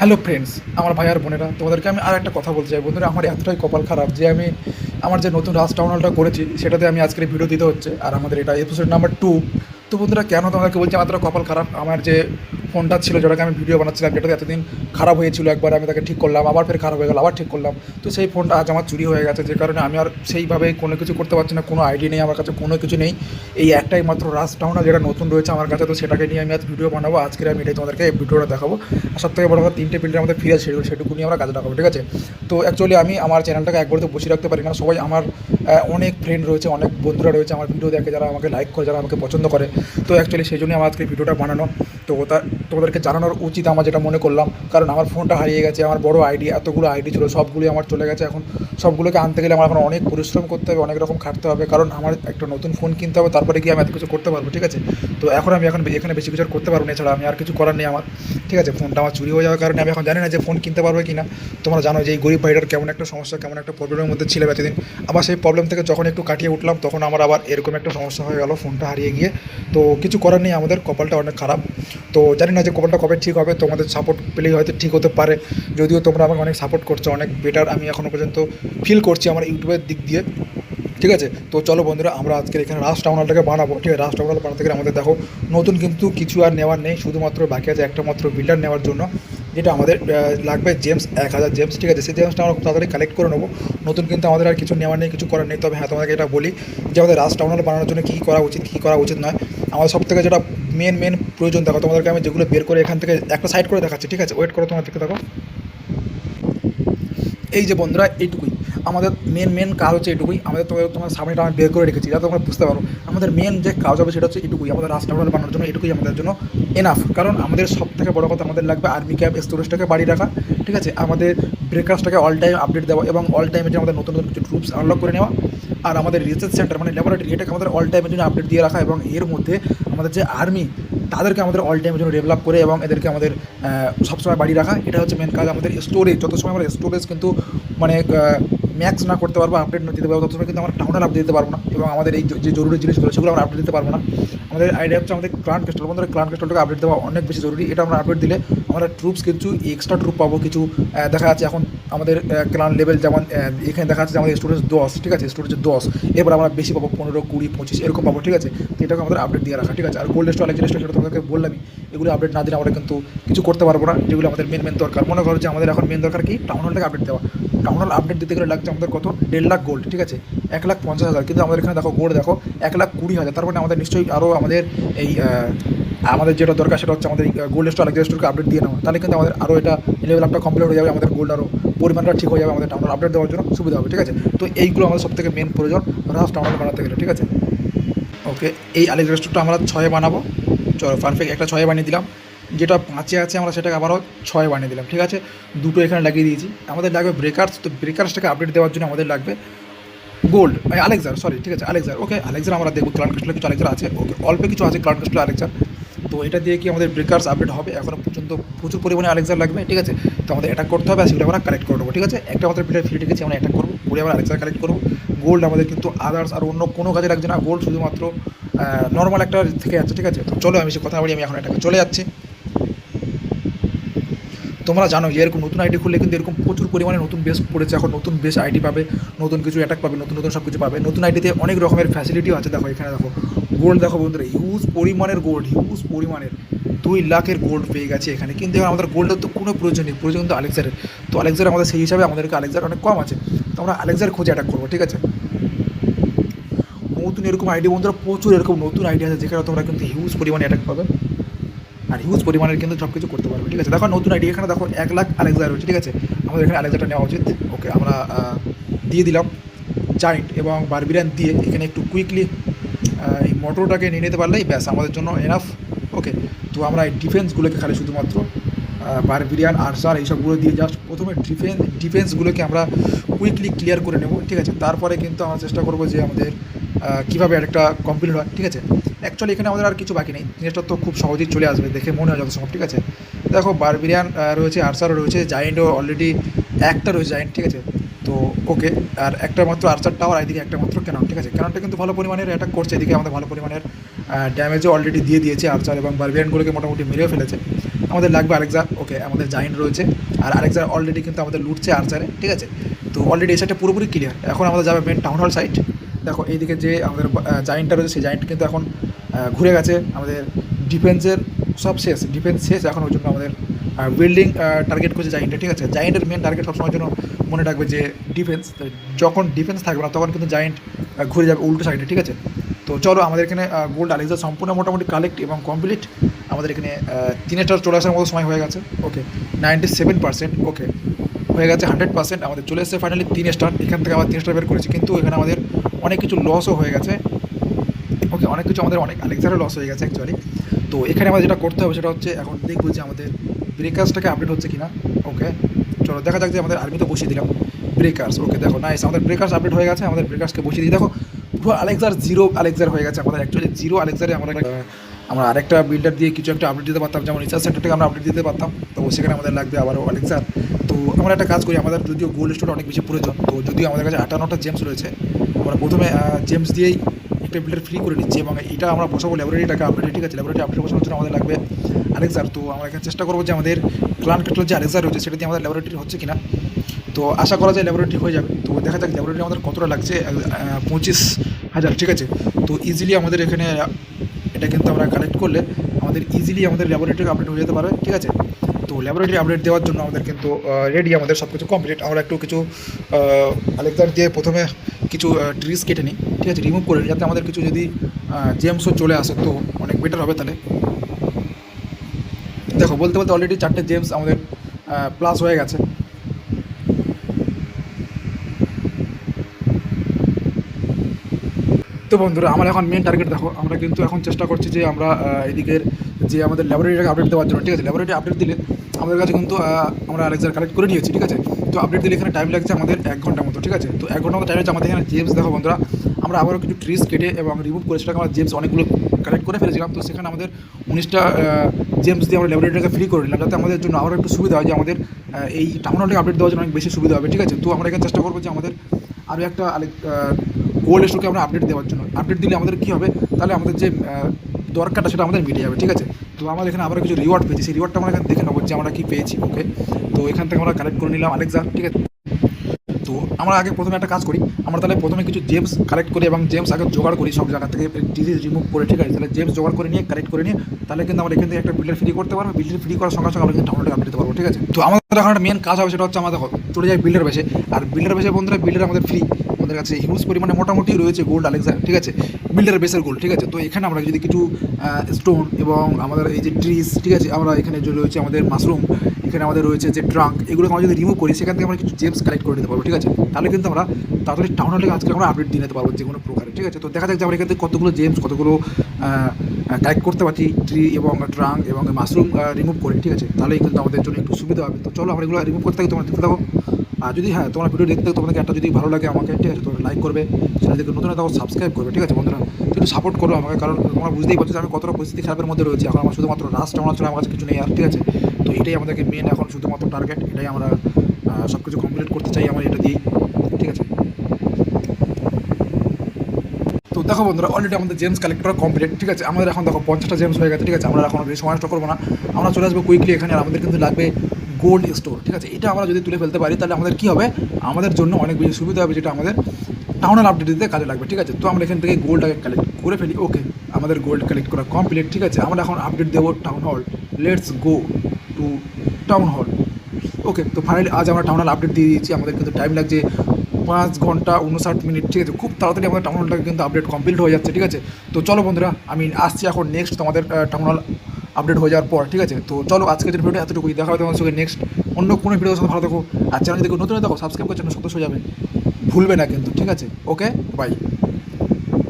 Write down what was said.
Hello friends আমার ভাই আর বোনেরা, তোমাদেরকে আমি আর একটা কথা বলতে চাই। বন্ধুরা, আমার এতটাই কপাল খারাপ যে আমি আমার যে নতুন রাজ টাউনালটা করেছি, সেটাতে আমি আজকের ভিডিও দিতে হচ্ছে। আর আমাদের এটা এপিসোড নাম্বার টু তো বন্ধুরা, কেন তোমাদেরকে বলছি আমার কপাল খারাপ? আমার যে ফোনটা ছিল যেটাকে আমি ভিডিও বানাচ্ছিলাম, যেটাতে এতদিন খারাপ হয়েছিল একবার, আমি তাকে ঠিক করলাম, আবার ফের খারাপ হয়ে গেল, আবার ঠিক করলাম। তো সেই ফোনটা আজ আমার চুরি হয়ে গেছে, যে কারণে আমি আর সেইভাবে কোনো কিছু করতে পারছি না, কোনো আইডি নেই, আমার কাছে কোনো কিছু নেই। এই একটাই মাত্র রাজ টাউনাল যেটা নতুন রয়েছে আমার কাছে, তো সেটাকে নিয়ে আমি আজ ভিডিও বানাবো। আজকের আমি এটাই তোমাদেরকে এই ভিডিওটা দেখাবো। আর সব থেকে বড় কথা, তিনটে পিল্ডের আমাদের ফিরে সেগুলো সেটুকু নিয়ে আমরা কাজে লাগাবো, ঠিক আছে? তো অ্যাকচুয়ালি আমি আমার চ্যানেলটাকে একবার তো বসে রাখতে পারি না, সবাই আমার অনেক ফ্রেন্ড রয়েছে, অনেক বন্ধুরা রয়েছে, আমার ভিডিও দেখে, যারা আমাকে লাইক করে, যারা আমাকে পছন্দ করে। তো অ্যাকচুয়ালি সেই জন্যই আমার আজকে ভিডিওটা বানানো। তো তা তোমাদেরকে জানানোর উচিত আমার যেটা মনে করলাম। কারণ আমার ফোনটা হারিয়ে গেছে, আমার বড় আইডি, এতগুলো আইডি ছিল, সবগুলোই আমার চলে গেছে। এখন সবগুলোকে আনতে গেলে আমার এখন অনেক পরিশ্রম করতে হবে, অনেক রকম খাটতে হবে। কারণ আমার একটা নতুন ফোন কিনতে হবে, তারপরে গিয়ে আমি এত কিছু করতে পারব, ঠিক আছে? তো এখন আমি এখন এখানে বেশি কিছু করতে পারব না, এছাড়া আমি আর কিছু করার নেই আমার, ঠিক আছে? ফোনটা আমার চুরি হয়ে যাওয়ার কারণে আমি এখন জানি না যে ফোন কিনতে পারবে কি না তোমরা জানো যে এই গরিব ভাইটার কেমন একটা সমস্যা, কেমন একটা প্রবলেমের মধ্যে ছিল এতদিন। আবার সেই প্রবলেম থেকে যখন একটু কাটিয়ে উঠলাম, তখন আমার আবার এরকম একটা সমস্যা হয়ে গেল, ফোনটা হারিয়ে গিয়ে। তো কিছু করার নেই, আমাদের কপালটা অনেক খারাপ। তো জানি না যে কপালটা কবে ঠিক হবে, তোমাদের সাপোর্ট পেলেই হয়তো ঠিক হতে পারে। যদিও তোমরা আমাকে অনেক সাপোর্ট করছ, অনেক বেটার আমি এখনও পর্যন্ত ফিল করছি আমার ইউটিউবের দিক দিয়ে। ঠিক আছে? তো চলো বন্ধুরা, আমরা আজকের এখানে রাস টাউনালটাকে বানাবো। ঠিক আছে? রাস টাউনাল বানাতে গেলে আমাদের দেখো, নতুন কিন্তু কিছু আর নেওয়ার নেই, শুধুমাত্র বাকি আছে একটা মাত্র বিল্ডার নেওয়ার জন্য, যেটা আমাদের লাগবে জেমস এক হাজার জেমস ঠিক আছে? সেই জেমসটা আমরা তাড়াতাড়ি কালেক্ট করে নেব। নতুন কিন্তু আমাদের আর কিছু নেওয়ার নেই, কিছু করার নেই, তবে হ্যাঁ তোমাদেরকে এটা বলি যে আমাদের রাস টাউনাল বানানোর জন্য কী করা উচিত কী করা উচিত নয়। আমাদের সব থেকে যেটা মেন মেন প্রয়োজন, দেখো তোমাদেরকে আমি যেগুলো বের করে এখান থেকে একটা সাইড করে দেখাচ্ছি, ঠিক আছে? ওয়েট করে তোমার দিকে, দেখো। এই যে বন্ধুরা, এইটুকুই। আমাদের মেন মেন কাজ হচ্ছে এটুকুই আমাদের তোমার তোমার সামনেটা আমি বের করে রেখেছি যাতে তোমরা বুঝতে পারো। আমাদের মেন যে কাজ হবে সেটা হচ্ছে এটুকুই আমাদের রাস্তা বানানোর জন্য এটুকুই আমাদের জন্য এনাফ কারণ আমাদের সব থেকে বড় কথা আমাদের লাগবে আর্মি ক্যাব স্টোরেজটাকে বাড়ি রাখা, ঠিক আছে? আমাদের ব্রেকার্সটাকে অল টাইম আপডেট দেওয়া এবং অল টাইমের জন্য আমাদের নতুন নতুন কিছু ট্রুপস আনলক করে নেওয়া। আর আমাদের রিসার্চ সেন্টার মানে ল্যাবরেটরি এটাকে আমাদের অল টাইমের জন্য আপডেট দিয়ে রাখা এবং এর মধ্যে আমাদের যে আর্মি তাদেরকে আমাদের অল টাইমের জন্য ডেভেলপ করে এবং এদেরকে আমাদের সবসময় বাড়ি রাখা। এটা হচ্ছে মেন কাজ আমাদের স্টোরেজ যত সময় আমরা স্টোরেজ কিন্তু মানে ম্যাক্স না করতে পারব আপডেট না দিতে পারব তত সময় কিন্তু আমরা টাউনের আপডেট দিতে পারব না। এবং আমাদের এই যে জরুরি জিনিসগুলো, সেগুলো আমরা আপডেট দিতে পারব না। আমাদের আইডিয়া হচ্ছে আমাদের ক্লান ক্রিস্টাল বন্ধুরা ক্লান ক্রিস্টালটাকে আপডেট দেওয়া অনেক বেশি জরুরি। এটা আমরা আপডেট দিলে আমরা ট্রুপস কিছু এক্সট্রা ট্রুপ পাবো, কিছু দেখা যাচ্ছে এখন আমাদের ক্লান লেভেল যেমন এখানে দেখা যাচ্ছে আমাদের স্টোরেজ দশ, ঠিক আছে? স্টোরেজ দশ। এবার আমরা বেশি পাবো পনেরো, কুড়ি, পঁচিশ, এরকম পাবো, ঠিক আছে? তো এটাকে আমাদের আপডেট দিয়ে রাখা, ঠিক আছে? আর গোল্ড স্টোর জিনিসটা সেটা তোমাদেরকে বললামই, এগুলো আপডেট না দিলে আমরা কিন্তু কিছু করতে পারব না, যেগুলো আমাদের মেন মেন দরকার। মনে করো যে আমাদের এখন মেন দরকার কি? টাউন হলটাকে আপডেট দেওয়া। টাউন হল আপডেট দিতে গেলে লাগছে আমাদের কত? দেড় লাখ গোল্ড ঠিক আছে? এক লাখ পঞ্চাশ হাজার। কিন্তু আমাদের এখানে দেখো গোল্ড দেখো, এক লাখ কুড়ি হাজার। তার মানে আমাদের নিশ্চয়ই আরও আমাদের এই আমাদের যেটা দরকার সেটা হচ্ছে আমাদের গোল্ড স্টোর আলেক্সার স্টোরকে আপডেট দিয়ে নেওয়া। তাহলে কিন্তু আমাদের আরও এটা লেভেল আপটা কমপ্লিট হয়ে যাবে, আমাদের গোল্ড আরও পরিমাণটা ঠিক হয়ে যাবে, আমাদের টাউন আপডেট দেওয়ার জন্য সুবিধা হবে, ঠিক আছে? তো এইগুলো আমাদের সব থেকে মেন প্রয়োজন রাস টাউন বানাতে গেলে, ঠিক আছে? ওকে এই আলেক্স রেস্টোরটা আমরা ছয়ে বানাবো। চলো পারফেক্ট একটা ছয়ে বানিয়ে দিলাম। যেটা পাঁচে আছে আমরা সেটাকে আবারও ছয় বানিয়ে দিলাম, ঠিক আছে? দুটো এখানে লাগিয়ে দিয়েছি। আমাদের লাগবে ব্রেকার্স তো ব্রেকার্সটাকে আপডেট দেওয়ার জন্য আমাদের লাগবে গোল্ড আলেক্সার সরি ঠিক আছে আলেক্সার ওকে আলেক্সার আমরা দেখব ক্লাউড ক্রিস্টাল কিছু আলেক্সার আছে, ওকে, অল্প কিছু আছে ক্লাউড ক্রিস্টাল আলেক্সার তো এটা দিয়ে কি আমাদের ব্রেকার্স আপডেট হবে? এখনও পর্যন্ত প্রচুর পরিমাণে আলেক্সার লাগবে, ঠিক আছে? তো আমাদের অ্যাটাক করতে হবে আর সেগুলো আমরা কালেক্ট করে নেব, ঠিক আছে? একটা আমাদের প্লেয়ার ফ্রি রেখেছি, আমরা অ্যাটাক করব করে আমরা আলেক্সার কালেক্ট করব। গোল্ড আমাদের কিন্তু আদার্স আর অন্য কোনো কাজে লাগছে না গোল্ড শুধুমাত্র নর্মাল একটা থেকে যাচ্ছে, ঠিক আছে? তো চলো আমি সে কথা বলি, আমি এখন এটাকে চলে যাচ্ছি। তোমরা জানো এরকম নতুন আইডি খুললে কিন্তু এরকম প্রচুর পরিমাণে নতুন বেস পড়েছে। এখন নতুন বেস আইডি পাবে, নতুন কিছু অ্যাটাক পাবে, নতুন নতুন সব কিছু পাবে। নতুন আইডিতে অনেক রকমের ফ্যাসিলিটিও আছে। দেখো, এখানে দেখো গোল্ড দেখো বন্ধুরা হিউজ পরিমাণের গোল্ড হিউজ পরিমাণের। দুই লাখের গোল্ড পেয়ে গেছে এখানে। কিন্তু এবার আমাদের গোল্ডের তো কোনো প্রয়োজন নেই। প্রয়োজন কিন্তু আলেক্সারের তো আলেক্সার আমাদের সেই হিসাবে আমাদেরকে আলেক্সার অনেক কম আছে। তো আমরা আলেক্সার খুঁজে অ্যাটাক করব, ঠিক আছে? নতুন এরকম আইডি বন্ধুরা, প্রচুর এরকম নতুন আইডি আছে যেখানে তোমরা কিন্তু হিউজ পরিমাণে অ্যাটাক পাবে। আর হিউজ পরিমাণের কিন্তু সব কিছু করতে পারবে, ঠিক আছে? দেখো নতুন আইডি এখানে দেখো এক লাখ আলেক্সার রয়েছে, ঠিক আছে? আমাদের এখানে আলেক্সারটা নেওয়া উচিত। ওকে আমরা দিয়ে দিলাম। জাইন্ট এবং বারবিরান দিয়ে এখানে একটু কুইকলি এই মোটরটাকে নিয়ে নিতে পারলেই ব্যাস, আমাদের জন্য এনাফ ওকে তো আমরা এই ডিফেন্সগুলোকে খালি শুধুমাত্র বারবিরিয়ান আর্সার এইসবগুলো দিয়ে জাস্ট প্রথমে ডিফেন্স ডিফেন্সগুলোকে আমরা কুইকলি ক্লিয়ার করে নেব, ঠিক আছে? তারপরে কিন্তু আমরা চেষ্টা করব যে আমাদের কীভাবে একটা কমপ্লিট হয়, ঠিক আছে? অ্যাকচুয়ালি এখানে আমাদের আর কিছু বাকি নেই। জিনিসটা তো খুব সহজেই চলে আসবে, দেখে মনে হয় যত সম্ভব, ঠিক আছে? দেখো বারবিরিয়ান রয়েছে আর্সারও রয়েছে জায়েন্টও অলরেডি একটা রয়েছে জায়েন্ট ঠিক আছে? তো ওকে আর একটা মাত্র আর্চার টাওয়ার এদিকে একটা মাত্র ক্যানন ঠিক আছে? ক্যাননটা কিন্তু ভালো পরিমাণের অ্যাটাক করছে, এদিকে আমাদের ভালো পরিমাণের ড্যামেজও অলরেডি দিয়ে দিয়েছে আর্চার এবং বারবিয়ানগুলোকে মোটামুটি মেরেও ফেলেছে। আমাদের লাগবে আরেকজা ওকে আমাদের জাইন্ট রয়েছে, আর আরেকজা অলরেডি কিন্তু আমাদের লুটছে আর্চারে ঠিক আছে? তো অলরেডি এই সাইডটা পুরোপুরি ক্লিয়ার এখন আমাদের যাবে মেন টাউন হল সাইট দেখো, এইদিকে যে আমাদের জাইন্টটা রয়েছে, সেই জাইন্ট কিন্তু এখন ঘুরে গেছে। আমাদের ডিফেন্সের সব শেষ। ডিফেন্স শেষ এখন ওই জন্য আমাদের বিল্ডিং টার্গেট করছে জাইন্টে ঠিক আছে? জাইন্টের মেন টার্গেট সবসময়ের জন্য মনে রাখবে যে ডিফেন্স যখন ডিফেন্স থাকবে না, তখন কিন্তু জাইন্ট ঘুরে যাবে উল্টো সাইডে ঠিক আছে? তো চলো, আমাদের এখানে গোল্ড আলেক্সা সম্পূর্ণ মোটামুটি কালেক্ট এবং কমপ্লিট আমাদের এখানে তিন স্টার চলে আসার মতো সময় হয়ে গেছে। Okay ninety seven percent okay হয়ে গেছে হান্ড্রেড পার্সেন্ট আমাদের চলে এসেছে ফাইনালি তিন স্টার এখান থেকে আবার তিন স্টার বের করেছি, কিন্তু এখানে আমাদের অনেক কিছু লসও হয়ে গেছে। ওকে অনেক কিছু আমাদের অনেক আলেক্সারও লস হয়ে গেছে অ্যাকচুয়ালি তো এখানে আমাদের যেটা করতে হবে সেটা হচ্ছে এখন দেখব যে আমাদের ব্রেকার্সটাকে আপডেট হচ্ছে কিনা। ওকে চলো দেখা যাক যে আমাদের আর্মি তো বসিয়ে দিলাম। ব্রেকার্স ওকে দেখো নাইস আমাদের ব্রেকার্স আপডেট হয়ে গেছে, আমাদের ব্রেকার্সকে বসিয়ে দিই। দেখো, পুরো আলেক্সার জিরো আলেক্সার হয়ে গেছে আমাদের অ্যাকচুয়ালি জিরো আলেক্সারে আমরা আমরা আরেকটা বিল্ডার দিয়ে কিছু একটা আপডেট দিতে পারতাম, যেমন রিসার্চ সেন্টারটাকে আমরা আপডেট দিতে পারতাম। তো সেখানে আমাদের লাগবে আবারও আলেক্সার তো আমরা একটা কাজ করি, আমাদের যদিও গোল্ড স্টোর অনেক বেশি প্রয়োজন, তো যদিও আমাদের কাছে আটান্নটা জেমস রয়েছে, আমরা প্রথমে জেমস দিয়েই বিল্ডার ফ্রি করে নিচ্ছি এবং এটা আমরা বসাবো ল্যাবরেটরিটাকে আপডেট ঠিক আছে? ল্যাবরেটরি আপডেট বসানোর জন্য আমাদের লাগবে আলেক্সার তো আমরা এখানে চেষ্টা করব যে আমাদের ক্লান কাটলের যে আলেক্সার রয়েছে, সেটা দিয়ে আমাদের ল্যাবরেটরি হচ্ছে কিনা। তো আশা করা যায় ল্যাবরেটরি হয়ে যাবে। তো দেখা যাক ল্যাবরেটরি আমাদের কতটা লাগছে পঁচিশ হাজার, ঠিক আছে? তো ইজিলি আমাদের এখানে এটা কিন্তু আমরা কালেক্ট করলে আমাদের ইজিলি আমাদের ল্যাবরেটরি আপডেট হয়ে যেতে পারে, ঠিক আছে? ল্যাবরেটরি আপডেট দেওয়ার জন্য আমাদের কিন্তু রেডি আমাদের সব কিছু কমপ্লিট আমরা একটু কিছু আলেকদার দিয়ে প্রথমে কিছু ট্রিস কেটে নিই, ঠিক আছে? রিমুভ করে নিই, যাতে আমাদের কিছু যদি জেমসও চলে আসে, তো অনেক বেটার হবে তাহলে। দেখো, বলতে বলতে অলরেডি চারটে জেমস আমাদের প্লাস হয়ে গেছে। তো বন্ধুরা, আমার এখন মেন টার্গেট দেখো, আমরা কিন্তু এখন চেষ্টা করছি যে আমরা এদিকের যে আমাদের ল্যাবরেটরিটাকে আপডেট দেওয়ার জন্য, ঠিক আছে? ল্যাবরেটরি আপডেট দিলে আমাদের কাছে কিন্তু আমরা আলেক্সার কালেক্ট করে নিয়েছি, ঠিক আছে? তো আপডেট দিলে এখানে টাইম লাগছে আমাদের এক ঘণ্টার মতো, ঠিক আছে? তো এক ঘণ্টা মতো টাইম আমাদের এখানে জেমস দেখো বন্ধুরা। আমরা আবারও কিছু ট্রিস কেটে এবং রিমুভ করে সেটাকে আমরা জেমস অনেকগুলো কালেক্ট করে ফেলেছিলাম। তো সেখানে আমাদের উনিশটা জেমস দিয়ে আমরা ল্যাবরেটরিটাকে ফ্রি করে নিলাম যাতে আমাদের জন্য আরও একটু সুবিধা হয় যে আমাদের এই টাউন হলটাকে আপডেট দেওয়ার জন্য অনেক বেশি সুবিধা হবে, ঠিক আছে? তো আমরা এখানে চেষ্টা করব যে আমাদের আরও একটা গোল্ড স্টোরকে আমরা আপডেট দেওয়ার জন্য। আপডেট দিলে আমাদের কী হবে? তাহলে আমাদের যে দরকারটা সেটা আমাদের মিটে যাবে, ঠিক আছে? তো আমাদের এখানে আবার কিছু রিওয়ার্ড পেয়েছি। সেই রিওয়ার্ডটা আমরা এখানে দেখে নেব যে আমরা কী পেয়েছি ওকে তো এখান থেকে আমরা কালেক্ট করে নিলাম আলেক্সা ঠিক আছে? তো আমরা আগে প্রথমে একটা কাজ করি, আমরা তাহলে প্রথমে কিছু জেমস কালেক্ট করি এবং জেমস আগে জোগাড় করি সব জায়গা থেকে ডিজিজ রিমুভ করে, ঠিক আছে? তাহলে জেমস জোগাড় করে নিয়ে কালেক্ট করে নিয়ে, তাহলে কিন্তু আমরা এখান থেকে একটা বিল্ডার ফ্রি করতে পারব বিল্ডার ফ্রি করার সঙ্গে সঙ্গে আমরা কিন্তু ডাউনলোড আপডেট পারব, ঠিক আছে? তো আমাদের এখন একটা মেন কাজ হবে, সেটা হচ্ছে আমাদের চলে যায় বিল্ডার বেসে আর বিল্ডার বেসে বন্ধুরা বিল্ডার আমাদের ফ্রি আমাদের কাছে হিউজ পরিমাণে মোটামুটি রয়েছে গোল্ড আলেক্সা ঠিক আছে? বিল্ডার বেসের গোল্ড ঠিক আছে? তো এখানে আমরা যদি কিছু স্টোন এবং আমাদের এই যে ট্রিজ ঠিক আছে? আমরা এখানে যে রয়েছে আমাদের মাশরুম এখানে আমাদের রয়েছে যে ট্রাঙ্ক এগুলো আমরা যদি রিমুভ করি, সেখান থেকে আমরা কিছু জেমস কালেক্ট করে নিতে পারব, ঠিক আছে? তাহলে কিন্তু আমরা তাড়াতাড়ি টাউন হলে আজকে আমরা আপডেট দিয়ে নিতে পারব যে কোনো প্রকারে, ঠিক আছে? তো দেখা যাক যে আমরা এখান থেকে কতগুলো জেমস কতগুলো কালেক্ট করতে পারছি ট্রি এবং ট্রাঙ্ক এবং মাশরুম রিমুভ করে, ঠিক আছে? তাহলেই কিন্তু আমাদের জন্য একটু সুবিধা হবে। তো চলো আমরা এগুলো রিমুভ করতে থাকি, তোমরা দেখতে থাকো। আর যদি হ্যাঁ তোমার ভিডিও দেখতে তোমাদেরকে একটা যদি ভালো লাগে আমাকে, ঠিক আছে, তোমরা লাইক করবে সেটা দেখে নতুন তাও সাবস্ক্রাইব করবে, ঠিক আছে, বন্ধুরা? একটু সাপোর্ট করো আমাকে, কারণ তোমরা বুঝতেই পারছ যে আমি কতটা পরিস্থিতি খারাপের মধ্যে রয়েছে। এখন আমার শুধুমাত্র রাস্ট আমার আমার কাছে কিছু নেই আর, ঠিক আছে? তো এটাই আমাদেরকে মেন এখন শুধুমাত্র টার্গেট এটাই আমরা সব কিছু কমপ্লিট করতে চাই আমার এটা দিয়েই, ঠিক আছে? তো দেখো বন্ধুরা অলরেডি আমাদের জেমস কালেক্টর কমপ্লিট ঠিক আছে? আমাদের এখন দেখো পঞ্চাশটা জেমস হয়ে গেছে, ঠিক আছে? আমরা এখন বেশি সময় নষ্ট করব না। আমরা চলে আসব কুইকলি এখানে, আর আমাদের কিন্তু লাগবে গোল্ড স্টোর ঠিক আছে? এটা আমরা যদি তুলে ফেলতে পারি, তাহলে আমাদের কী হবে? আমাদের জন্য অনেক বেশি সুবিধা হবে, যেটা আমাদের টাউনাল আপডেট দিতে কাজে লাগবে, ঠিক আছে? তো আমরা এখান থেকে গোল্ডটাকে কালেক্ট করে ফেলি ওকে আমাদের গোল্ড কালেক্ট করা কমপ্লিট ঠিক আছে? আমরা এখন আপডেট দেবো town hall let's go to town hall ওকে তো ফাইনালি আজ আমরা টাউন টাউনাল আপডেট দিয়ে দিয়েছি, আমাদের কিন্তু টাইম লাগছে পাঁচ ঘণ্টা উনষাট মিনিট, ঠিক আছে? খুব তাড়াতাড়ি আমাদের টাউন হলটাকে কিন্তু আপডেট কমপ্লিট হয়ে যাচ্ছে, ঠিক আছে? তো চলো বন্ধুরা, আমি আসছি এখন নেক্সট তোমাদের টাউন হল আপডেট হয়ে যাওয়ার পর, ঠিক আছে? তো চলো আজকে যে ভিডিও এতটুকুই। দেখা হবে তোমার সঙ্গে নেক্সট অন্য কোনো ভিডিও সঙ্গে ভালো থাকো। আর চ্যানেল যদি নতুন দেখো সাবস্ক্রাইব করে চ্যানেল সদস্য যাবে। ভুলবে না কিন্তু, ঠিক আছে? Okay bye